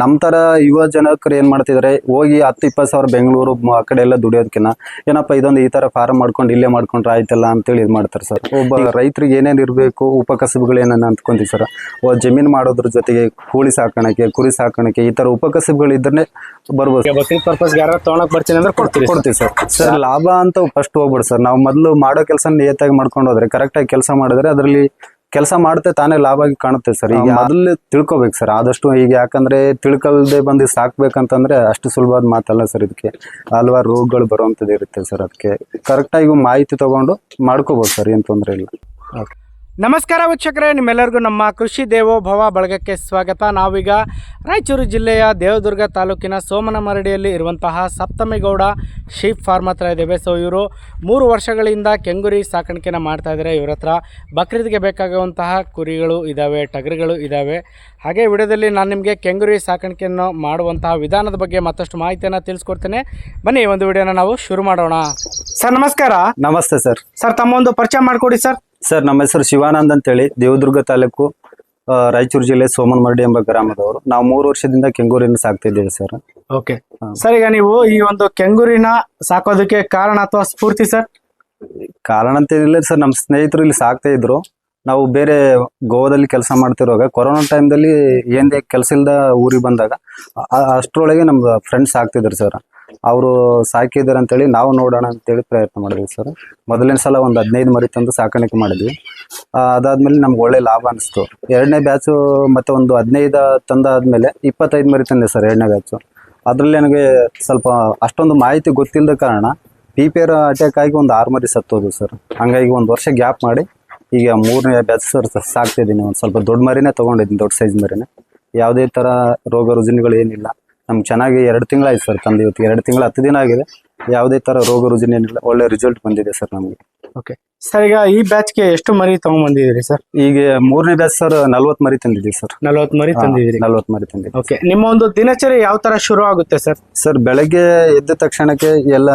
ನಮ್ಮ ತರ ಯುವ ಜನಕರು ಏನ್ ಮಾಡ್ತಿದಾರೆ ಹೋಗಿ ಹತ್ತು ಇಪ್ಪತ್ತು ಸಾವಿರ ಬೆಂಗಳೂರು ಆ ಕಡೆ ಎಲ್ಲ ದುಡಿಯೋದಕ್ಕಿಂತ ಏನಪ್ಪ ಇದೊಂದು ಈ ತರ ಫಾರ್ಮ್ ಮಾಡ್ಕೊಂಡು ಇಲ್ಲೇ ಮಾಡ್ಕೊಂಡ್ರೆ ಆಯ್ತಲ್ಲ ಅಂತೇಳಿ ಇದು ಮಾಡ್ತಾರೆ ಸರ್. ಒಬ್ಬ ರೈತರಿಗೆ ಏನೇನ್ ಇರಬೇಕು ಉಪಕಸಬುಗಳು ಏನೇನು ಅಂದ್ಕೊಂತೀವಿ ಸರ್. ಜಮೀನು ಮಾಡೋದ್ರ ಜೊತೆಗೆ ಕೋಳಿ ಸಾಕಾಣಿಕೆ ಕುರಿ ಸಾಕಾಣಿಕೆ ಈ ತರ ಉಪಕಸಬುಗಳು ಇದ್ರೆ ಬರ್ಬೋದು. ಬಕ್ರೀದ್ ಪರ್ಪಸ್ ಯಾರು ತೊಗೊಳಕ್ ಬರ್ತೀನಿ ಅಂದ್ರೆ ಕೊಡ್ತೀವಿ ಕೊಡ್ತೀವಿ ಸರ್. ಸರ್ ಲಾಭ ಅಂತ ಫಸ್ಟ್ ಹೋಗ್ಬಿಡು ಸರ್. ನಾವು ಮೊದಲು ಮಾಡೋ ಕೆಲಸ ನಿಯತ್ತಾಗಿ ಮಾಡ್ಕೊಂಡು ಹೋದ್ರೆ ಕರೆಕ್ಟಾಗಿ ಕೆಲಸ ಮಾಡಿದ್ರೆ ಅದರಲ್ಲಿ ಕೆಲಸ ಮಾಡುತ್ತೆ ತಾನೇ ಲಾಭ ಆಗಿ ಕಾಣುತ್ತೆ ಸರ್. ಈಗ ಮೊದಲು ತಿಳ್ಕೊಬೇಕು ಸರ್. ಆದಷ್ಟು ಈಗ ಯಾಕಂದ್ರೆ ತಿಳ್ಕೊಳ್ದೆ ಬಂದು ಸಾಕ್ಬೇಕಂತಂದ್ರೆ ಅಷ್ಟು ಸುಲಭದ ಮಾತಲ್ಲ ಸರ್ ಇದಕ್ಕೆ. ಹಲವಾರು ರೋಗಗಳು ಬರುವಂಥದ್ದು ಇರುತ್ತೆ ಸರ್ ಅದಕ್ಕೆ. ಕರೆಕ್ಟಾಗಿ ಮಾಹಿತಿ ತಗೊಂಡು ಮಾಡ್ಕೋಬೋದು ಸರ್ ಏನ್ ತೊಂದರೆ ಇಲ್ಲ. ನಮಸ್ಕಾರ ವೀಕ್ಷಕರೇ ನಿಮ್ಮೆಲ್ಲರಿಗೂ ನಮ್ಮ ಕೃಷಿ ದೇವೋಭವ ಬಳಗಕ್ಕೆ ಸ್ವಾಗತ. ನಾವೀಗ ರಾಯಚೂರು ಜಿಲ್ಲೆಯ ದೇವದುರ್ಗ ತಾಲೂಕಿನ ಸೋಮನಮರಡಿಯಲ್ಲಿ ಇರುವಂತಹ ಸಪ್ತಮಿಗೌಡ ಶೀಪ್ ಫಾರ್ಮ್ ಹತ್ರ ಇದ್ದೇವೆ. ಸೊ ಇವರು ಮೂರು ವರ್ಷಗಳಿಂದ ಕೆಂಗುರಿ ಸಾಕಾಣಿಕೆನ ಮಾಡ್ತಾ ಇದ್ದಾರೆ. ಇವ್ರ ಹತ್ರ ಬಕ್ರೀದ್ಗೆ ಬೇಕಾಗುವಂತಹ ಕುರಿಗಳು ಇದ್ದಾವೆ ಟಗರುಗಳು ಇದ್ದಾವೆ ಹಾಗೆ ವಿಡಿಯೋದಲ್ಲಿ ನಾನು ನಿಮಗೆ ಕೆಂಗುರಿ ಸಾಕಾಣಿಕೆಯನ್ನು ಮಾಡುವಂತಹ ವಿಧಾನದ ಬಗ್ಗೆ ಮತ್ತಷ್ಟು ಮಾಹಿತಿಯನ್ನು ತಿಳಿಸ್ಕೊಡ್ತೇನೆ. ಬನ್ನಿ ಒಂದು ವಿಡಿಯೋನ ನಾವು ಶುರು ಮಾಡೋಣ. ಸರ್ ನಮಸ್ಕಾರ. ನಮಸ್ತೆ ಸರ್. ಸರ್ ತಮ್ಮ ಒಂದು ಪರಿಚಯ ಮಾಡಿಕೊಡಿ ಸರ್. ಸರ್ ನಮ್ಮ ಹೆಸರು ಶಿವಾನಂದ್ ಅಂತೇಳಿ. ದೇವದುರ್ಗ ತಾಲೂಕು ರಾಯಚೂರು ಜಿಲ್ಲೆ ಸೋಮನಮರಡಿ ಎಂಬ ಗ್ರಾಮದವರು. ನಾವು ಮೂರು ವರ್ಷದಿಂದ ಕೆಂಗೂರಿನ ಸಾಕ್ತಿದ್ದೇವೆ ಸರ್. ಓಕೆ. ಸರ್ ಈಗ ನೀವು ಈ ಒಂದು ಕೆಂಗೂರಿನ ಸಾಕೋದಕ್ಕೆ ಕಾರಣ ಅಥವಾ ಸ್ಫೂರ್ತಿ ಸರ್? ಕಾರಣ ಅಂತ ಇಲ್ಲ ಸರ್ ನಮ್ಮ ಸ್ನೇಹಿತರು ಇಲ್ಲಿ ಸಾಕ್ತಾ ಇದ್ರು. ನಾವು ಬೇರೆ ಗೋವಾದಲ್ಲಿ ಕೆಲಸ ಮಾಡ್ತಿರುವಾಗ ಕೊರೋನಾ ಟೈಮ್ದಲ್ಲಿ ಏನೇ ಕೆಲಸ ಇಲ್ದ ಊರಿಗೆ ಬಂದಾಗ ಅಷ್ಟರೊಳಗೆ ನಮ್ಮ ಫ್ರೆಂಡ್ಸ್ ಆಗ್ತಿದ್ರು ಸರ್. ಅವರು ಸಾಕಿದ್ದಾರೆ ಅಂತೇಳಿ ನಾವು ನೋಡೋಣ ಅಂತೇಳಿ ಪ್ರಯತ್ನ ಮಾಡಿದ್ವಿ ಸರ್. ಮೊದಲನೇ ಸಲ ಒಂದು ಹದಿನೈದು ಮರಿ ತಂದು ಸಾಕಾಣಿಕೆ ಮಾಡಿದ್ವಿ. ಅದಾದ್ಮೇಲೆ ನಮ್ಗೆ ಒಳ್ಳೆ ಲಾಭ ಅನಿಸ್ತು. ಎರಡನೇ ಬ್ಯಾಚು ಮತ್ತೆ ಒಂದು ಹದಿನೈದು ತಂದಾದ್ಮೇಲೆ ಇಪ್ಪತ್ತೈದು ಮರಿ ತಂದೆ ಸರ್ ಎರಡನೇ ಬ್ಯಾಚು ಅದರಲ್ಲಿ ನನಗೆ ಸ್ವಲ್ಪ ಅಷ್ಟೊಂದು ಮಾಹಿತಿ ಗೊತ್ತಿಲ್ಲದ ಕಾರಣ ಪಿ ಪಿ ಆರ್ ಅಟ್ಯಾಕ್ ಆಗಿ ಒಂದು ಆರು ಮರಿ ಸತ್ತೋದು ಸರ್. ಹಂಗಾಗಿ ಒಂದು ವರ್ಷ ಗ್ಯಾಪ್ ಮಾಡಿ ಈಗ ಮೂರನೇ ಬ್ಯಾಚ್ ಸರ್ ಸಾಕ್ತಿದ್ದೀನಿ ಒಂದು ಸ್ವಲ್ಪ ದೊಡ್ಡ ಮರಿನೇ ತೊಗೊಂಡಿದ್ದೀನಿ, ದೊಡ್ಡ ಸೈಜ್ ಮರಿನೇ. ಯಾವುದೇ ಥರ ರೋಗ ರುಜಿನಗಳು ಏನಿಲ್ಲ. ನಮ್ಗೆ ಚೆನ್ನಾಗಿ ಎರಡು ತಿಂಗಳಾಯ್ತು ಸರ್ ತಂದು ಇವತ್ತು ಎರಡು ತಿಂಗಳು ಹತ್ತು ದಿನ ಆಗಿದೆ. ಯಾವುದೇ ಥರ ರೋಗ ರುಜಿನ ಏನಿಲ್ಲ. ಒಳ್ಳೆ ರಿಸಲ್ಟ್ ಬಂದಿದೆ ಸರ್ ನಮಗೆ. ಓಕೆ ಸರ್ ಈಗ ಈ ಬ್ಯಾಚ್ಗೆ ಎಷ್ಟು ಮರಿ ತಗೊಂಡ್ಬಂದಿದ್ದೀರಿ ಸರ್ ಈಗ ಮೂರನೇ ಬ್ಯಾಚ್ ಸರ್ ನಲ್ವತ್ತು ಮರಿ ತಂದಿದ್ದೀವಿ ಸರ್. ನಲ್ವತ್ತು ಮರಿ ತಂದಿದ್ದೀರಿ. ನಲ್ವತ್ತು ಮರಿ ತಂದಿದ್ದೀವಿ. ಓಕೆ ನಿಮ್ಮ ಒಂದು ದಿನಚರಿ ಯಾವ ತರ ಶುರು ಆಗುತ್ತೆ ಸರ್ ಸರ್ ಬೆಳಗ್ಗೆ ಎದ್ದ ತಕ್ಷಣಕ್ಕೆ ಎಲ್ಲ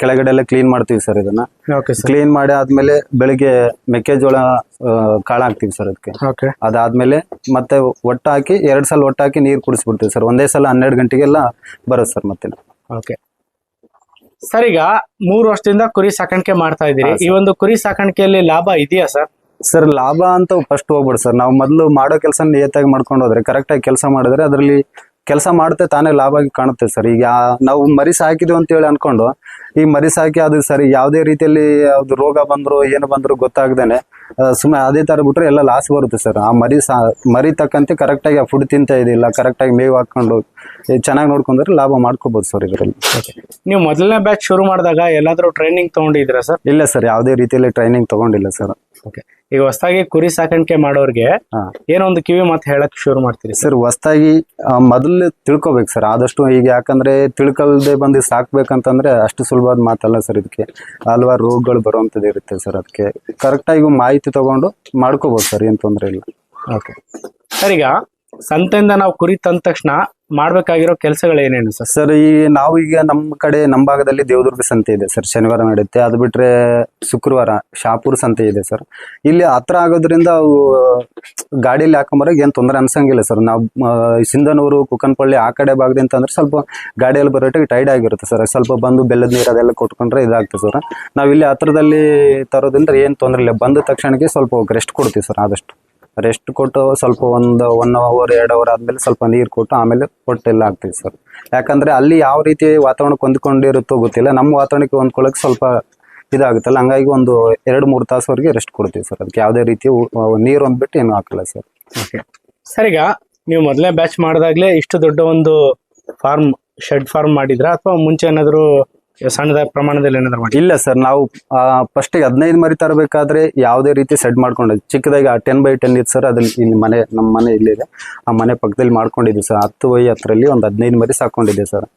ಕೆಳಗಡೆ ಎಲ್ಲ ಕ್ಲೀನ್ ಮಾಡ್ತೀವಿ ಸರ್ ಇದನ್ನ. ಓಕೆ ಸರ್ ಕ್ಲೀನ್ ಮಾಡಿ ಆದ್ಮೇಲೆ ಬೆಳಿಗ್ಗೆ ಮೆಕ್ಕೆಜೋಳ ಕಾಳ ಹಾಕ್ತೀವಿ ಸರ್ ಅದಕ್ಕೆ ಓಕೆ ಅದಾದ್ಮೇಲೆ ಮತ್ತೆ ಒಟ್ಟು ಹಾಕಿ ಎರಡ್ ಸಲ ಒಟ್ಟು ಹಾಕಿ ನೀರ್ ಕುಡಿಸ್ಬಿಡ್ತೀವಿ ಸರ್ ಒಂದೇ ಸಲ ಹನ್ನೆರಡು ಗಂಟೆಗೆಲ್ಲ ಬರುತ್ತೆ ಸರ್ ಮತ್ತೆ ಓಕೆ ಸರ್ ಈಗ ಮೂರು ವರ್ಷದಿಂದ ಕುರಿ ಸಾಕಾಣಿಕೆ ಮಾಡ್ತಾ ಇದ್ದೀರಿ. ಈ ಒಂದು ಕುರಿ ಸಾಕಾಣಿಕೆಯಲ್ಲಿ ಲಾಭ ಇದೆಯಾ ಸರ್ ಸರ್ ಲಾಭ ಅಂತ ಫಸ್ಟ್ ಹೋಗ್ಬಿಡ್ ಸರ್ ನಾವು ಮೊದಲು ಮಾಡೋ ಕೆಲಸ ನಿಯತ್ತಾಗಿ ಮಾಡ್ಕೊಂಡು ಹೋದ್ರೆ ಕರೆಕ್ಟಾಗಿ ಕೆಲಸ ಮಾಡಿದ್ರೆ ಅದರಲ್ಲಿ ಕೆಲಸ ಮಾಡುತ್ತೆ ತಾನೇ ಲಾಭ ಆಗಿ ಕಾಣುತ್ತೆ ಸರ್. ಈಗ ನಾವು ಮರಿ ಸಾಕಿದ್ವಿ ಅಂತೇಳಿ ಅನ್ಕೊಂಡು ಈ ಮರಿ ಸಾಕಿ ಅದು ಸರಿ ಯಾವುದೇ ರೀತಿಯಲ್ಲಿ ಅದು ರೋಗ ಬಂದ್ರು ಏನು ಬಂದ್ರು ಗೊತ್ತಾಗ್ದೇನೆ ಸುಮ್ಮನೆ ಅದೇ ತರ ಬಿಟ್ರೆ ಎಲ್ಲ ಲಾಸ್ ಬರುತ್ತೆ ಸರ್. ಆ ಮರಿ ಸಾ ಮರಿ ತಕ್ಕಂತೆ ಕರೆಕ್ಟಾಗಿ ಆ ಫುಡ್ ತಿಂತ ಇದಿಲ್ಲ ಕರೆಕ್ಟಾಗಿ ಮೇವು ಹಾಕೊಂಡು ಚೆನ್ನಾಗಿ ನೋಡ್ಕೊಂಡ್ರೆ ಲಾಭ ಮಾಡ್ಕೋಬಹುದು ಸರ್ ಇದರಲ್ಲಿ. ನೀವು ಮೊದಲನೇ ಬ್ಯಾಚ್ ಶುರು ಮಾಡಿದಾಗ ಎಲ್ಲಾದ್ರೂ ಟ್ರೈನಿಂಗ್ ತಗೊಂಡಿದ್ದೀರಾ ಸರ್? ಇಲ್ಲ ಸರ್ ಯಾವುದೇ ರೀತಿಯಲ್ಲಿ ಟ್ರೈನಿಂಗ್ ತಗೊಂಡಿಲ್ಲ ಸರ್. ಓಕೆ ಈಗ ಹೊಸದಾಗಿ ಕುರಿ ಸಾಕಾಣಿಕೆ ಮಾಡೋರ್ಗೆ ಏನೋ ಒಂದು ಕಿವಿ ಮಾತು ಹೇಳಕ್ ಶುರು ಮಾಡ್ತೀರಿ ಸರ್? ಹೊಸದಾಗಿ ಹೊಸ್ದಾಗಿ ಮೊದಲು ತಿಳ್ಕೊಬೇಕು ಸರ್. ಆದಷ್ಟು ಈಗ ಯಾಕಂದ್ರೆ ತಿಳ್ಕೊಳ್ದೆ ಬಂದು ಸಾಕ್ಬೇಕಂತಂದ್ರೆ ಅಷ್ಟು ಸುಲಭದ ಮಾತಲ್ಲ ಸರ್ ಇದಕ್ಕೆ. ಹಲವಾರು ರೋಗಗಳು ಬರುವಂತದ್ದು ಇರುತ್ತೆ ಸರ್ ಅದಕ್ಕೆ. ಕರೆಕ್ಟಾಗಿ ಮಾಹಿತಿ ತಗೊಂಡು ಮಾಡ್ಕೋಬಹುದು ಸರ್ ಏನ್ ತೊಂದರೆ ಇಲ್ಲ. ಓಕೆ ಸರ್ ಈಗ ಸಂತೆಯಿಂದ ನಾವು ಕುರಿ ತಂದ ತಕ್ಷಣ ಮಾಡ್ಬೇಕಾಗಿರೋ ಕೆಲಸಗಳು ಏನೇನು ಸರ್? ಸರ್, ಈ ನಾವು ಈಗ ನಮ್ಮ ಕಡೆ ನಮ್ಮ ಭಾಗದಲ್ಲಿ ದೇವದುರ್ಗ ಸಂತೆ ಇದೆ ಸರ್. ಶನಿವಾರ ನಡೆಯುತ್ತೆ. ಅದು ಬಿಟ್ರೆ ಶುಕ್ರವಾರ ಶಾಪುರ್ ಸಂತೆ ಇದೆ ಸರ್. ಇಲ್ಲಿ ಹತ್ರ ಆಗೋದ್ರಿಂದ ಅವು, ಗಾಡಿಯಲ್ಲಿ ಹಾಕೊಂಬರೋ ಏನು ತೊಂದರೆ ಅನ್ಸಂಗಿಲ್ಲ ಸರ್. ನಾವು ಸಿಂಧನೂರು ಕುಕ್ಕನಪಳ್ಳಿ ಆ ಕಡೆ ಭಾಗದಿಂದ ಅಂದ್ರೆ ಸ್ವಲ್ಪ ಗಾಡಿಯಲ್ಲಿ ಬರೋಟಿಗೆ ಟೈಡ್ ಆಗಿರುತ್ತೆ ಸರ್. ಸ್ವಲ್ಪ ಬಂದು ಬೆಲ್ಲದ ನೀರು ಅದೆಲ್ಲ ಕೊಟ್ಕೊಂಡ್ರೆ ಇದಾಗ್ತದೆ ಸರ್. ನಾವು ಇಲ್ಲಿ ಹತ್ರದಲ್ಲಿ ತರೋದ್ರಿಂದ ಏನು ತೊಂದರೆ ಇಲ್ಲ. ಬಂದ ತಕ್ಷಣಕ್ಕೆ ಸ್ವಲ್ಪ ರೆಸ್ಟ್ ಕೊಡ್ತೀವಿ ಸರ್ ಆದಷ್ಟು. ರೆಸ್ಟ್ ಕೊಟ್ಟು ಸ್ವಲ್ಪ ಒಂದು ಒನ್ ಅವರ್ ಎರಡು ಅವರ್ ಆದಮೇಲೆ ಸ್ವಲ್ಪ ನೀರು ಕೊಟ್ಟು ಆಮೇಲೆ ಹೊಟ್ಟೆಲ್ಲ ಹಾಕ್ತೀವಿ ಸರ್ ಯಾಕಂದ್ರೆ ಅಲ್ಲಿ ಯಾವ ರೀತಿ ವಾತಾವರಣಕ್ಕೆ ಹೊಂದ್ಕೊಂಡಿರುತ್ತೋ ಗೊತ್ತಿಲ್ಲ. ನಮ್ಮ ವಾತಾವರಣಕ್ಕೆ ಹೊಂದ್ಕೊಳ್ಳೋಕೆ ಸ್ವಲ್ಪ ಇದಾಗುತ್ತಲ್ಲ. ಹಂಗಾಗಿ ಒಂದು ಎರಡು, ಮೂರು ತಾಸುವರೆಗೆ ರೆಸ್ಟ್ ಕೊಡ್ತೀವಿ ಸರ್ ಅದಕ್ಕೆ ಯಾವುದೇ ರೀತಿ ನೀರು ಒಂದ್ಬಿಟ್ಟು ಏನು ಹಾಕಲ್ಲ ಸರ್ ಸರ್ ಈಗ ನೀವು ಮೊದಲನೇ ಬ್ಯಾಚ್ ಮಾಡಿದಾಗ್ಲೇ ಇಷ್ಟು ದೊಡ್ಡ ಒಂದು ಫಾರ್ಮ್ ಶೆಡ್ ಫಾರ್ಮ್ ಮಾಡಿದ್ರ? ಅಥವಾ ಮುಂಚೆ ಏನಾದ್ರು ಸಣ್ಣದ ಪ್ರಮಾಣದಲ್ಲಿ ಏನಾದ್ರು ಮಾಡಿ? ಇಲ್ಲ ಸರ್, ನಾವು ಫಸ್ಟ್ ಹದಿನೈದು ಮರಿ ತರಬೇಕಾದ್ರೆ ಯಾವುದೇ ರೀತಿ ಸೆಡ್ ಮಾಡ್ಕೊಂಡಿದ್ವಿ ಚಿಕ್ಕದಾಗಿ ಟೆನ್ ಬೈ ಟೆನ್ ಇತ್ತು ಸರ್, ಅದ್ರಲ್ಲಿ ಇಲ್ಲಿ ಮನೆ, ನಮ್ಮ ಮನೆ ಇಲ್ಲಿದೆ ಆ ಮನೆ ಪಕ್ಕದಲ್ಲಿ ಮಾಡ್ಕೊಂಡಿದ್ವಿ ಸರ್, ಹತ್ತು ಬೈ ಹತ್ತರಲ್ಲಿ ಒಂದು ಹದಿನೈದು ಮರಿ ಸಾಕೊಂಡಿದ್ದೆ ಸರ್.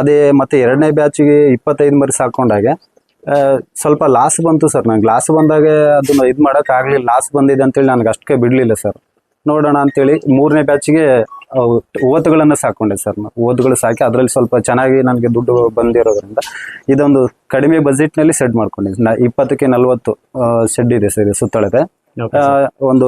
ಅದೇ ಮತ್ತೆ ಎರಡನೇ ಬ್ಯಾಚಿಗೆ ಇಪ್ಪತ್ತೈದು ಮರಿ ಸಾಕೊಂಡಾಗೆ ಸ್ವಲ್ಪ ಲಾಸ್ ಬಂತು ಸರ್, ನಂಗೆ ಲಾಸ್ ಬಂದಾಗ ಅದನ್ನ ಇದು ಮಾಡೋಕ್ಕಾಗಲಿಲ್ಲ ಲಾಸ್ ಬಂದಿದೆ ಅಂತೇಳಿ ನನಗೆ ಅಷ್ಟಕ್ಕೆ ಬಿಡಲಿಲ್ಲ ಸರ್. ನೋಡೋಣ ಅಂತೇಳಿ ಮೂರನೇ ಬ್ಯಾಚ್ಗೆ ಓದುಗಳನ್ನು ಸಾಕೊಂಡೆ ಸರ್ ಓದುಗಳು ಸಾಕಿ ಅದರಲ್ಲಿ ಸ್ವಲ್ಪ ಚೆನ್ನಾಗಿ ನನಗೆ ದುಡ್ಡು ಬಂದಿರೋದ್ರಿಂದ ಇದೊಂದು ಕಡಿಮೆ ಬಜೆಟ್ನಲ್ಲಿ ಸೆಡ್ ಮಾಡ್ಕೊಂಡಿದ್ದೆ ನಾ ಇಪ್ಪತ್ತಕ್ಕೆ ನಲ್ವತ್ತು ಶೆಡ್ ಇದೆ ಸರ್ ಸುತ್ತಳತೆ ಆ, ಒಂದು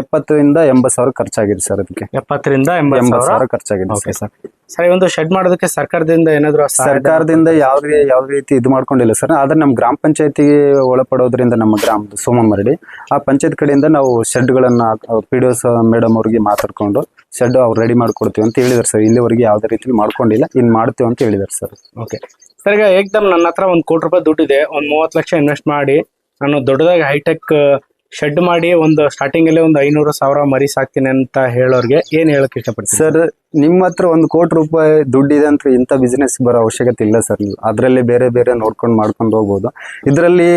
ಎಪ್ಪತ್ತರಿಂದ ಎಂಬತ್ ಸಾವಿರ ಖರ್ಚಾಗಿದೆ ಸರ್ ಅದಕ್ಕೆ. ಎಪ್ಪತ್ತರಿಂದ ಎಂಬತ್ತು ಸಾವಿರ? ಸಾವಿರ ಖರ್ಚಾಗಿದೆ ಓಕೆ ಸರ್ ಸರ್ ಈ ಒಂದು ಶೆಡ್ ಮಾಡೋದಕ್ಕೆ ಸರ್ಕಾರದಿಂದ ಏನಾದ್ರು ಸರ್ಕಾರದಿಂದ ಯಾವ ಯಾವ ರೀತಿ ಇದು ಮಾಡ್ಕೊಂಡಿಲ್ಲ ಸರ್ ಆದ್ರೆ ನಮ್ಮ ಗ್ರಾಮ ಪಂಚಾಯತಿಗೆ ಒಳಪಡೋದ್ರಿಂದ ನಮ್ಮ ಗ್ರಾಮದ ಸೋಮಮರಡಿ ಆ ಪಂಚಾಯತ್ ಕಡೆಯಿಂದ ನಾವು ಶೆಡ್ಗಳನ್ನ ಪಿ ಡಿ ಮೇಡಮ್ ಅವ್ರಿಗೆ ಮಾತಾಡ್ಕೊಂಡು ಶೆಡ್ ಅವ್ರು ರೆಡಿ ಮಾಡ್ಕೊಡ್ತೀವಿ ಅಂತ ಹೇಳಿದಾರೆ ಸರ್ ಇಲ್ಲಿವರೆಗೆ ಯಾವ್ದೇ ರೀತಿ ಮಾಡ್ಕೊಂಡಿಲ್ಲ. ಇನ್ ಮಾಡ್ತೀವಿ ಅಂತ ಹೇಳಿದಾರೆ ಸರ್ ಓಕೆ ಸರ್ ಈಗ ಏಕ್ದಮ್ ನನ್ನ ಹತ್ರ ಒಂದು ಕೋಟಿ ರೂಪಾಯಿ ದುಡ್ಡಿದೆ. ಒಂದು ಮೂವತ್ತು ಲಕ್ಷ ಇನ್ವೆಸ್ಟ್ ಮಾಡಿ. ನಾನು ದೊಡ್ಡದಾಗಿ ಹೈಟೆಕ್ ಶೆಡ್ ಮಾಡಿ ಒಂದು ಸ್ಟಾರ್ಟಿಂಗ್ ಅಲ್ಲಿ ಒಂದು ಐನೂರು ಸಾವಿರ ಮರಿ ಸಾಕ್ತೀನಿ ಅಂತ ಹೇಳೋರ್ಗೆ ಏನ್ ಹೇಳಕ್ ಇಷ್ಟಪಡ್ತೀನಿ ಸರ್, ನಿಮ್ಮ ಹತ್ರ ಒಂದು ಕೋಟಿ ರೂಪಾಯಿ ದುಡ್ಡಿದೆ ಅಂತ ಇಂಥ ಬಿಸ್ನೆಸ್ ಬರೋ ಅವಶ್ಯಕತೆ ಇಲ್ಲ ಸರ್. ಅದರಲ್ಲಿ ಬೇರೆ ಬೇರೆ ನೋಡ್ಕೊಂಡು ಮಾಡ್ಕೊಂಡು ಹೋಗ್ಬೋದು. ಇದರಲ್ಲಿ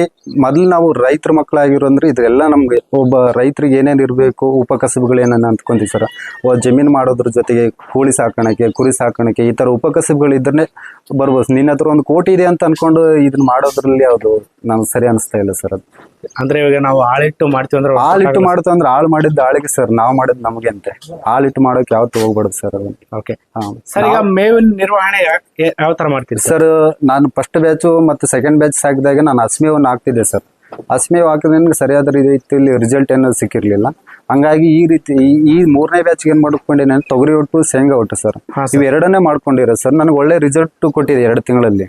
ಮೊದಲು ನಾವು ರೈತರ ಮಕ್ಕಳಾಗಿರೋಂದ್ರೆ ಇದೆಲ್ಲ ನಮ್ಗೆ ಒಬ್ಬ ರೈತರಿಗೆ ಏನೇನು ಇರಬೇಕು ಉಪಕಸಬುಗಳು ಏನೇನು ಅಂದ್ಕೊಂತೀವಿ ಸರ್. ಜಮೀನು ಮಾಡೋದ್ರ ಜೊತೆಗೆ ಕೋಳಿ ಸಾಕಾಣಿಕೆ ಕುರಿ ಸಾಕಾಣಿಕೆ ಈ ಥರ ಉಪಕಸಬುಗಳು ಇದ್ರೆ ಬರ್ಬೋದು ನಿನ್ನ ಹತ್ರ ಒಂದು ಕೋಟಿ ಇದೆ ಅಂತ ಅನ್ಕೊಂಡು ಇದನ್ನ ಮಾಡೋದ್ರಲ್ಲಿ ಅದು ನಮ್ಗೆ ಸರಿ ಅನಿಸ್ತಾ ಇಲ್ಲ ಸರ್ ಅದು. ಅಂದ್ರೆ ಇವಾಗ ನಾವು ಆಳಿಟ್ಟು ಮಾಡ್ತೀವಿ ಅಂದ್ರೆ ಆಳಿಟ್ಟು ಮಾಡ್ತು ಅಂದ್ರೆ ಆಳು ಮಾಡಿದ್ದು ಆಳಿಗೆ ಸರ್ ನಾವು ಮಾಡಿದ್ ನಮಗೆ ಅಂತೆ ಆಳಿಟ್ಟು ಮಾಡೋಕೆ ಯಾವತ್ತು ಹೋಗ್ಬಾರ್ದು ಸರ್ ಅದು ಓಕೆ ಹಾಂ ಸರ್ ಈಗ ಮೇವಿನ ನಿರ್ವಹಣೆ ಯಾ- ಯಾವ ತರ ಮಾಡ್ತೀರಿ ಸರ್? ಸರ್ ನಾನು ಫಸ್ಟ್ ಬ್ಯಾಚು ಮತ್ತೆ ಸೆಕೆಂಡ್ ಬ್ಯಾಚ್ ಸಾಕಿದಾಗ ನಾನು ಅಸ್ಮೇವನ್ನು ಹಾಕ್ತಿದ್ದೆ ಸರ್. ಅಸ್ಮೇವ್ ಹಾಕಿದ್ರೆ ನನಗೆ ಸರಿಯಾದ ರೀತಿಯಲ್ಲಿ ರಿಸಲ್ಟ್ ಏನೋ ಸಿಕ್ಕಿರ್ಲಿಲ್ಲ. ಹಂಗಾಗಿ ಈ ರೀತಿ ಈ- ಮೂರನೇ ಬ್ಯಾಚ್ ಏನ್ ಮಾಡ್ಕೊಂಡೇನೆ ತೊಗರಿ ಒಟ್ಟು ಶೇಂಗಾ ಒಟ್ಟು ಸರ್ ಇವ್ ಎರಡನ್ನೇ ಮಾಡ್ಕೊಂಡಿರೋ ಸರ್ ನನಗೆ ಒಳ್ಳೆ ರಿಸಲ್ಟ್ ಕೊಟ್ಟಿದೆ ಎರಡು ತಿಂಗಳಲ್ಲಿ.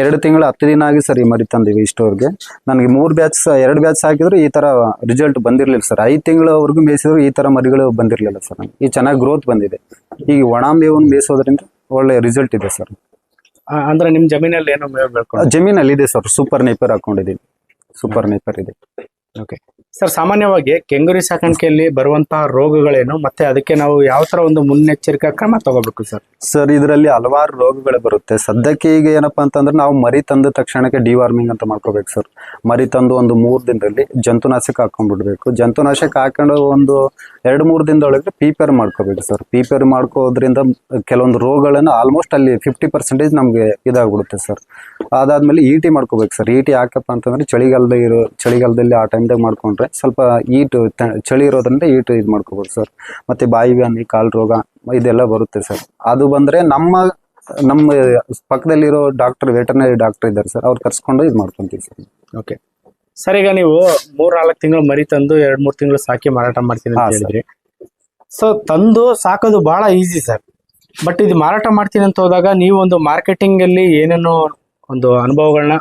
ಎರಡು ತಿಂಗಳು ಹತ್ತು ದಿನ ಆಗಿ ಸರ್ ಈ ಮರಿ ತಂದಿವಿ ಇಷ್ಟೋರ್ಗೆ. ನನಗೆ ಮೂರು ಬ್ಯಾಚ್ ಎರಡು ಬ್ಯಾಚ್ ಹಾಕಿದ್ರು ಈ ತರ ರಿಸಲ್ಟ್ ಬಂದಿರಲಿಲ್ಲ ಸರ್ ಐದು ತಿಂಗಳವರೆಗೂ ಮೇಯಿಸಿದ್ರು ಈ ತರ ಮರಿಗಳು ಬಂದಿರಲಿಲ್ಲ ಸರ್ ಈ ಚೆನ್ನಾಗಿ ಗ್ರೋತ್ ಬಂದಿದೆ. ಈಗ ಒಣ ಮೇವನ್ನು ಮೇಯಿಸೋದ್ರಿಂದ ಒಳ್ಳೆ ರಿಸಲ್ಟ್ ಇದೆ ಸರ್ ಅಂದ್ರೆ ನಿಮ್ ಜಮೀನಲ್ಲಿ ಏನೋ ಜಮೀನಲ್ಲಿ ಇದೆ ಸರ್ ಸೂಪರ್ ನೇಪರ್ ಹಾಕೊಂಡಿದ್ದೀನಿ. ಸೂಪರ್ ನೇಪರ್ ಇದೆ. ಓಕೆ ಸರ್, ಸಾಮಾನ್ಯವಾಗಿ ಕೆಂಗುರಿ ಸಾಕಾಣಿಕೆಯಲ್ಲಿ ಬರುವಂತಹ ರೋಗಗಳೇನು? ಮತ್ತೆ ಅದಕ್ಕೆ ನಾವು ಯಾವ ತರ ಒಂದು ಮುನ್ನೆಚ್ಚರಿಕಾ ಕ್ರಮ ತಗೋಬೇಕು ಸರ್? ಸರ್, ಇದರಲ್ಲಿ ಹಲವಾರು ರೋಗಗಳು ಬರುತ್ತೆ. ಸದ್ಯಕ್ಕೆ ಈಗ ಏನಪ್ಪಾ ಅಂತಂದ್ರೆ ನಾವು ಮರಿ ತಂದ ತಕ್ಷಣಕ್ಕೆ ಡಿವಾರ್ಮಿಂಗ್ ಅಂತ ಮಾಡ್ಕೋಬೇಕು ಸರ್. ಮರಿ ತಂದು ಒಂದು ಮೂರು ದಿನದಲ್ಲಿ ಜಂತುನಾಶಕ ಹಾಕೊಂಡ್ಬಿಡ್ಬೇಕು. ಜಂತುನಾಶಕ ಹಾಕೊಂಡು ಒಂದು ಎರಡು ಮೂರು ದಿನದೊಳಗೆ ಪೀಪೇರ್ ಮಾಡ್ಕೋಬೇಕು ಸರ್. ಪೀಪೇರ್ ಮಾಡ್ಕೋದ್ರಿಂದ ಕೆಲವೊಂದು ರೋಗಗಳನ್ನು ಆಲ್ಮೋಸ್ಟ್ ಅಲ್ಲಿ ಫಿಫ್ಟಿ ಪರ್ಸೆಂಟೇಜ್ ನಮಗೆ ಇದಾಗ್ಬಿಡುತ್ತೆ ಸರ್. ಅದಾದ್ಮೇಲೆ ಈಟಿ ಮಾಡ್ಕೋಬೇಕು ಸರ್. ಈಟಿ ಯಾಕಪ್ಪ ಅಂತಂದ್ರೆ ಚಳಿಗಾಲದ ಇರೋ ಚಳಿಗಾಲದಲ್ಲಿ ಆ ಟೈಮ್ದಾಗ ಮಾಡ್ಕೊಂಡ್ರೆ ಸ್ವಲ್ಪ ಈಟು ಚಳಿ ಇರೋದ್ರಿಂದ ಈಟು ಇದು ಮಾಡ್ಕೋಬೋದು ಸರ್. ಮತ್ತೆ ಬಾಯಿ ವ್ಯಾನಿ ಕಾಲು ರೋಗ ಇದೆಲ್ಲ ಬರುತ್ತೆ ಸರ್. ಅದು ಬಂದ್ರೆ ನಮ್ಮ ನಮ್ಮ ಪಕ್ಕದಲ್ಲಿರೋ ಡಾಕ್ಟರ್ ವೆಟರ್ನರಿ ಡಾಕ್ಟರ್ ಇದ್ದಾರೆ ಸರ್. ಅವ್ರು ಕರ್ಸ್ಕೊಂಡು ಇದು ಮಾಡ್ಕೊಂತೀವಿ ಸರ್. ಓಕೆ. ಸರ್ ಈಗ ನೀವು ಮೂರ್ ನಾಲ್ಕು ತಿಂಗಳು ಮರಿ ತಂದು ಎರಡು ಮೂರು ತಿಂಗಳು ಸಾಕಿ ಮಾರಾಟ ಮಾಡ್ತೀನಿ ಅಂತ ಹೇಳಿದ್ರಿ. ಸೊ ತಂದು ಸಾಕೋದು ಬಹಳ ಈಸಿ ಸರ್. ಬಟ್ ಇದು ಮಾರಾಟ ಮಾಡ್ತೀನಿ ಅಂತ ಹೋದಾಗ ನೀವು ಒಂದು ಮಾರ್ಕೆಟಿಂಗ್ ಅಲ್ಲಿ ಏನೇನೋ ಒಂದು ಅನುಭವಗಳನ್ನ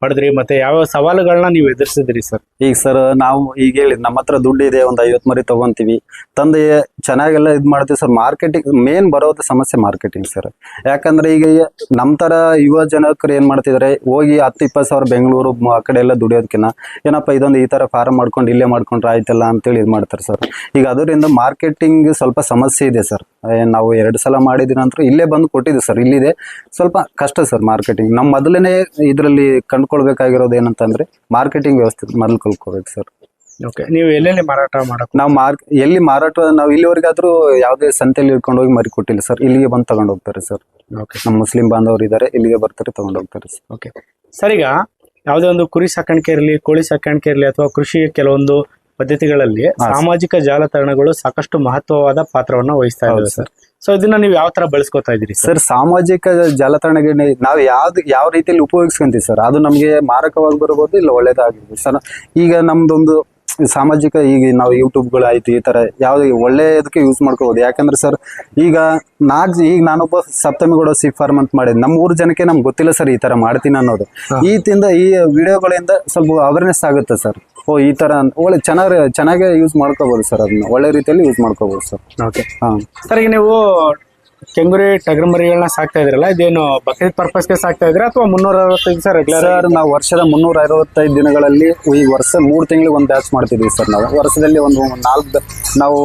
ಪಡೆದ್ರಿ. ಮತ್ತೆ ಯಾವ ಸವಾಲುಗಳನ್ನ ನೀವು ಎದುರಿಸಿದ್ರಿ ಸರ್? ಈಗ ಸರ್, ನಾವು ಈಗ ಹೇಳಿ ನಮ್ಮ ಹತ್ರ ದುಡ್ಡು ಇದೆ ಒಂದು ಐವತ್ತು ಮರಿ ತಗೊಂತೀವಿ. ತಂದೆ ಚೆನ್ನಾಗೆಲ್ಲ ಇದು ಮಾಡ್ತೀವಿ ಸರ್. ಮಾರ್ಕೆಟಿಂಗ್ ಮೇನ್ ಬರೋದು ಸಮಸ್ಯೆ ಮಾರ್ಕೆಟಿಂಗ್ ಸರ್. ಯಾಕಂದ್ರೆ ಈಗ ನಮ್ ತರ ಯುವ ಜನಕರು ಏನ್ ಮಾಡ್ತಿದಾರೆ, ಹೋಗಿ ಹತ್ತು ಇಪ್ಪತ್ತು ಸಾವಿರ ಬೆಂಗಳೂರು ಆ ಕಡೆ ಎಲ್ಲ ದುಡಿಯೋದಕ್ಕಿಂತ ಏನಪ್ಪ ಇದೊಂದು ಈ ತರ ಫಾರ್ಮ್ ಮಾಡ್ಕೊಂಡು ಇಲ್ಲೇ ಮಾಡ್ಕೊಂಡ್ರೆ ಆಯ್ತಲ್ಲ ಅಂತೇಳಿ ಇದು ಮಾಡ್ತಾರೆ ಸರ್. ಈಗ ಅದರಿಂದ ಮಾರ್ಕೆಟಿಂಗ್ ಸ್ವಲ್ಪ ಸಮಸ್ಯೆ ಇದೆ ಸರ್. ನಾವು ಎರಡು ಸಲ ಮಾಡಿದ ನಂತರ ಇಲ್ಲೇ ಬಂದು ಕೊಟ್ಟಿದ್ದೆ ಸರ್ ಇಲ್ಲಿದೆ. ಸ್ವಲ್ಪ ಕಷ್ಟ ಸರ್ ಮಾರ್ಕೆಟಿಂಗ್. ನಮ್ಮ ಮೊದಲನೇ ಇದರಲ್ಲಿ ಕಂಡ್ಕೊಳ್ಬೇಕಾಗಿರೋದು ಏನಂತಂದ್ರೆ ಮಾರ್ಕೆಟಿಂಗ್ ವ್ಯವಸ್ಥೆ ಮೊದಲು ಕಲ್ಕೋಬೇಕು ಸರ್. ಓಕೆ ನೀವು ಎಲ್ಲೆಲ್ಲಿ ಮಾರಾಟ ಮಾಡಕ್ ನಾವು ಮಾರ್ಕ್ ಎಲ್ಲಿ ಮಾರಾಟ ನಾವು ಇಲ್ಲಿವರೆಗಾದರೂ ಯಾವುದೇ ಸಂತೆಯಲ್ಲಿ ಇಟ್ಕೊಂಡು ಹೋಗಿ ಮರಿ ಕೊಟ್ಟಿಲ್ಲ ಸರ್. ಇಲ್ಲಿಗೆ ಬಂದು ತಗೊಂಡು ಹೋಗ್ತಾರೆ ಸರ್. ಓಕೆ ನಮ್ಮ ಮುಸ್ಲಿಂ ಬಾಂಧವರು ಇದ್ದಾರೆ ಇಲ್ಲಿಗೆ ಬರ್ತಾರೆ ತಗೊಂಡು ಹೋಗ್ತಾರೆ ಸರ್. ಓಕೆ ಸರ್ ಈಗ ಯಾವುದೇ ಒಂದು ಕುರಿ ಸಾಕಾಣಿಕೆ ಇರಲಿ ಕೋಳಿ ಸಾಕಾಣಿಕೆ ಇರಲಿ ಅಥವಾ ಕೃಷಿ ಕೆಲವೊಂದು ಪದ್ಧತಿಗಳಲ್ಲಿ ಸಾಮಾಜಿಕ ಜಾಲತಾಣಗಳು ಸಾಕಷ್ಟು ಮಹತ್ವವಾದ ಪಾತ್ರವನ್ನು ವಹಿಸ್ತಾ ಇದೆ ಇದ್ದಾವೆ ಸರ್. ಸೊ ಇದನ್ನ ನೀವು ಯಾವ ತರ ಬಳಸ್ಕೊತಾ ಇದ್ದೀರಿ ಸರ್? ಸಾಮಾಜಿಕ ಜಾಲತಾಣಗಳನ್ನ ನಾವು ಯಾವ್ದು ಯಾವ ರೀತಿಯಲ್ಲಿ ಉಪಯೋಗಿಸ್ಕೊಂತೀವಿ ಸರ್? ಅದು ನಮಗೆ ಮಾರಕವಾಗಿ ಬರಬಹುದು ಇಲ್ಲ ಒಳ್ಳೇದಾಗಿರ್ಬೋದು? ಸರ್ ಈಗ ನಮ್ದೊಂದು ಸಾಮಾಜಿಕ ಈಗ ನಾವು ಯೂಟ್ಯೂಬ್ಗಳು ಆಯ್ತು ಈ ತರ ಯಾವ್ದು ಒಳ್ಳೆಯದಕ್ಕೆ ಯೂಸ್ ಮಾಡ್ಕೋಬಹುದು ಯಾಕಂದ್ರೆ ಸರ್ ಈಗ ನಾಲ್ಕು ಈಗ ನಾನೊಬ್ಬ ಸಪ್ತಮಿಗೌಡ ಸಿ ಫಾರ್ಮ್ ಅಂತ ಮಾಡಿದ್. ನಮ್ಮ ಊರ್ ಜನಕ್ಕೆ ನಮ್ಗೆ ಗೊತ್ತಿಲ್ಲ ಸರ್ ಈ ತರ ಮಾಡ್ತೀನಿ ಅನ್ನೋದು. ಈ ತಿಂದ ಈ ವಿಡಿಯೋಗಳಿಂದ ಸ್ವಲ್ಪ ಅವೇರ್ನೆಸ್ ಆಗುತ್ತೆ ಸರ್. ಓ ಈ ತರ ಅಂತ- ಒಳ್ಳೆ ಚೆನ್ನಾಗಿ ಚೆನ್ನಾಗೆ ಯೂಸ್ ಮಾಡ್ಕೋಬೋದು ಸರ್ ಅದನ್ನ ಒಳ್ಳೆ ರೀತಿಯಲ್ಲಿ ಯೂಸ್ ಮಾಡ್ಕೋಬೋದು ಸರ್ ಓಕೆ ಹಾ. ಸರ್ ಈಗ ನೀವು ಕೆಂಗುರಿ ಟಗರ್ ಮರಿಗಳನ್ನ ಸಾಕ್ತಾ ಇದ್ರಲ್ಲ ಇದೇನು ಬಕ್ರೀದ್ ಪರ್ಪಸ್ಗೆ ಸಾಕ್ತಾ ಇದ್ರ ಅಥವಾ ಮುನ್ನೂರ ಅರವತ್ತೈದು ಸರ್ ರೆಗ್ಯುಲರ್ ಸರ್ ನಾವು ವರ್ಷದ ಮುನ್ನೂರ ಅರವತ್ತೈದು ದಿನಗಳಲ್ಲಿ ಈ ವರ್ಷ ಮೂರು ತಿಂಗಳಿಗೆ ಒಂದು ಬ್ಯಾಚ್ ಮಾಡ್ತಿದ್ವಿ ಸರ್ ನಾವು. ವರ್ಷದಲ್ಲಿ ಒಂದು ನಾಲ್ಕು ನಾವು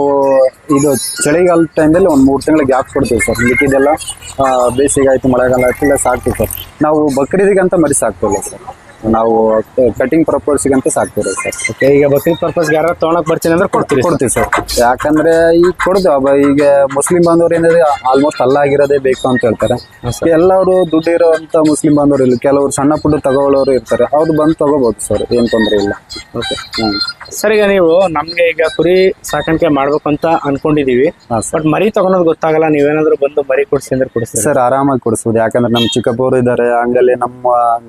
ಇದು ಚಳಿಗಾಲದ ಟೈಮಲ್ಲಿ ಒಂದು ಮೂರು ತಿಂಗಳಿಗೆ ಗ್ಯಾಪ್ ಕೊಡ್ತೀವಿ ಸರ್ ಮಿಕ್ಕಿದೆಲ್ಲ ಆ, ಬೇಸಿಗೆ ಆಯಿತು ಮಳೆಗಾಲ ಆಯ್ತು ಇಲ್ಲ ಸಾಕ್ತೀವಿ ಸರ್ ನಾವು ಬಕ್ರೀದಿಗೆ ಅಂತ ಮರಿ ಸಾಕ್ತಿಲ್ಲ ಸರ್ ನಾವು ಕಟಿಂಗ್ ಪರ್ಪಸ್ಗಂತ ಸಾಕ್ತಿರೋದು ಸರ್. ಓಕೆ ಈಗ ಬಕ್ರೀದ್ ಪರ್ಪಸ್ಗೆ ಯಾರು ತೊಗೊಳಕ್ ಬರ್ತೀನಿ ಅಂದ್ರೆ ಕೊಡ್ತೀರಿ? ಕೊಡ್ತೀವಿ ಸರ್. ಯಾಕಂದ್ರೆ ಈಗ ಕೊಡ್ದು ಅಬ್ಬ ಈಗ ಮುಸ್ಲಿಂ ಬಾಂಧವರು ಏನಿದೆ ಆಲ್ಮೋಸ್ಟ್ ಅಲ್ಲ ಆಗಿರೋದೇ ಬೇಕು ಅಂತ ಹೇಳ್ತಾರೆ. ಎಲ್ಲರು ದುಡ್ಡು ಇರೋವಂಥ ಮುಸ್ಲಿಂ ಬಾಂಧವರು ಇಲ್ಲ ಕೆಲವರು ಸಣ್ಣ ಪುಟ್ಟ ತಗೊಳ್ಳೋರು ಇರ್ತಾರೆ. ಅವ್ರು ಬಂದು ತಗೋಬಹುದು ಸರ್ ಏನ್ ತೊಂದರೆ ಇಲ್ಲ. ಓಕೆ ಸರ್ ಈಗ ನೀವು ನಮ್ಗೆ ಈಗ ಕುರಿ ಸಾಕಾಣಿಕೆ ಮಾಡ್ಬೇಕು ಅಂತ ಅನ್ಕೊಂಡಿದೀವಿ. ಬಟ್ ಮರಿ ತಗೊಳೋದು ಗೊತ್ತಾಗಲ್ಲ ನೀವೇನಾದ್ರೂ ಬಂದು ಮರಿ ಕೊಡ್ಸಿ ಅಂದ್ರೆ ಕೊಡಿಸ್ತೀರಿ ಸರ್. ಆರಾಮಾಗಿ ಕೊಡಿಸ್ಬೋದು. ಯಾಕಂದ್ರೆ ನಮ್ಮ ಚಿಕ್ಕಪ್ಪವರು ಇದ್ದಾರೆ ಹಂಗಲ್ಲಿ ನಮ್ಮ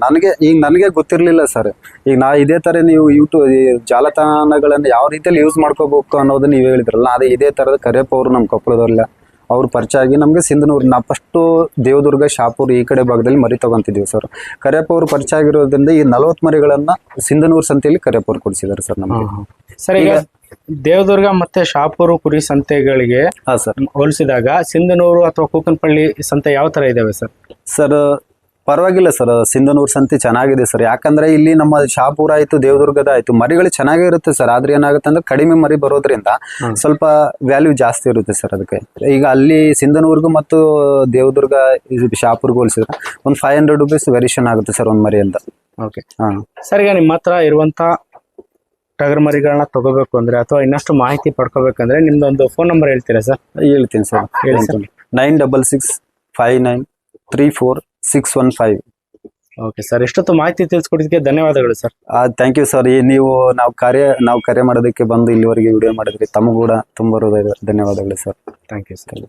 ನನಗೆ ಈಗ ನನಗೆ ಗೊತ್ತಿರ್ಲಿಲ್ಲ ಸರ್ ಈಗ ನಾ ಇದೇ ತರ ನೀವು ಯೂಟ್ಯೂಬ್ ಜಾಲತಾಣಗಳನ್ನು ಯಾವ ರೀತಿಯಲ್ಲಿ ಯೂಸ್ ಮಾಡ್ಕೋಬೇಕು ಅನ್ನೋದನ್ನ ನೀವು ಹೇಳಿದ್ರಲ್ಲ ಅದೇ ಇದೇ ತರದ ಕರಿಯಪ್ಪ ಅವರು ನಮ್ಮ ಕೊಪ್ಪಳದವ್ರಲ್ಲ ಅವ್ರು ಪರಿಚಯ ಆಗಿ ನಮಗೆ ಸಿಂಧನೂರು ನಾ ಫಸ್ಟು ದೇವದುರ್ಗ ಶಾಪುರ್ ಈ ಕಡೆ ಭಾಗದಲ್ಲಿ ಮರಿ ತಗೊಂತಿದ್ದೀವಿ ಸರ್ ಕರಿಯಪ್ಪ ಅವರು ಪರಿಚಯ ಆಗಿರೋದ್ರಿಂದ ಈ ನಲವತ್ತು ಮರಿಗಳನ್ನ ಸಿಂಧನೂರು ಸಂತೆಯಲ್ಲಿ ಕರಿಯಪ್ಪ ಅವ್ರು ಕೊಡಿಸಿದ್ದಾರೆ ಸರ್ ನಮಗೆ. ಸರ್ ಈಗ ದೇವದುರ್ಗ ಮತ್ತೆ ಶಾಪೂರು ಕುರಿ ಸಂತೆಗಳಿಗೆ ಹಾ ಸರ್ ಹೋಲಿಸಿದಾಗ ಸಿಂಧನೂರು ಅಥವಾ ಕೂಕನಪಳ್ಳಿ ಸಂತೆ ಯಾವ ತರ ಇದಾವೆ ಸರ್ ಸರ್ ಪರವಾಗಿಲ್ಲ ಸರ್ ಸಿಂಧನೂರು ಸಂತೆ ಚೆನ್ನಾಗಿದೆ ಸರ್. ಯಾಕಂದ್ರೆ ಇಲ್ಲಿ ನಮ್ಮ ಶಾಪುರ ಆಯ್ತು ದೇವದುರ್ಗದ ಆಯ್ತು ಮರಿಗಳು ಚೆನ್ನಾಗೇ ಇರುತ್ತೆ ಸರ್. ಆದ್ರೆ ಏನಾಗುತ್ತೆ ಅಂದ್ರೆ ಕಡಿಮೆ ಮರಿ ಬರೋದ್ರಿಂದ ಸ್ವಲ್ಪ ವ್ಯಾಲ್ಯೂ ಜಾಸ್ತಿ ಇರುತ್ತೆ ಸರ್ ಅದಕ್ಕೆ. ಈಗ ಅಲ್ಲಿ ಸಿಂಧನೂರ್ಗು ಮತ್ತು ದೇವದುರ್ಗ ಶಾಪುರ್ಗೆ ಹೋಲಿಸಿದ್ರೆ ಒಂದು ಫೈವ್ ಹಂಡ್ರೆಡ್ ರುಪೀಸ್ ವೇರಿಯೇಷನ್ ಆಗುತ್ತೆ ಸರ್ ಒಂದು ಮರಿ ಅಂತ. ಓಕೆ ಹಾ. ಸರ್ ಈಗ ನಿಮ್ಮ ಹತ್ರ ಇರುವಂತ ಟಗರ್ ಮರಿಗಳನ್ನ ತಗೋಬೇಕು ಅಂದ್ರೆ ಅಥವಾ ಇನ್ನಷ್ಟು ಮಾಹಿತಿ ಪಡ್ಕೋಬೇಕಂದ್ರೆ ನಿಮ್ದೊಂದು ಫೋನ್ ನಂಬರ್ ಹೇಳ್ತೀರಾ ಸರ್? ಹೇಳ್ತೀನಿ ಸರ್. ಹೇಳಿ sir. Nine double six five nine three four six one five okay sir ಎಷ್ಟೊತ್ತು ಮಾಹಿತಿ ತಿಳಿಸ್ಕೊಟ್ಟಿದ್ದಕ್ಕೆ ಧನ್ಯವಾದಗಳು ಸರ್ ಥ್ಯಾಂಕ್ ಯು ಸರ್ ಈ ನೀವು ನಾವು ಕಾರ್ಯ ನಾವು ಕರೆ ಮಾಡೋದಕ್ಕೆ ಬಂದು ಇಲ್ಲಿವರೆಗೆ ವಿಡಿಯೋ ಮಾಡಿದ್ರಿ ತಮಗೂ ಕೂಡ ತುಂಬ ಧನ್ಯವಾದಗಳು ಸರ್ ಥ್ಯಾಂಕ್ ಯು ಸರ್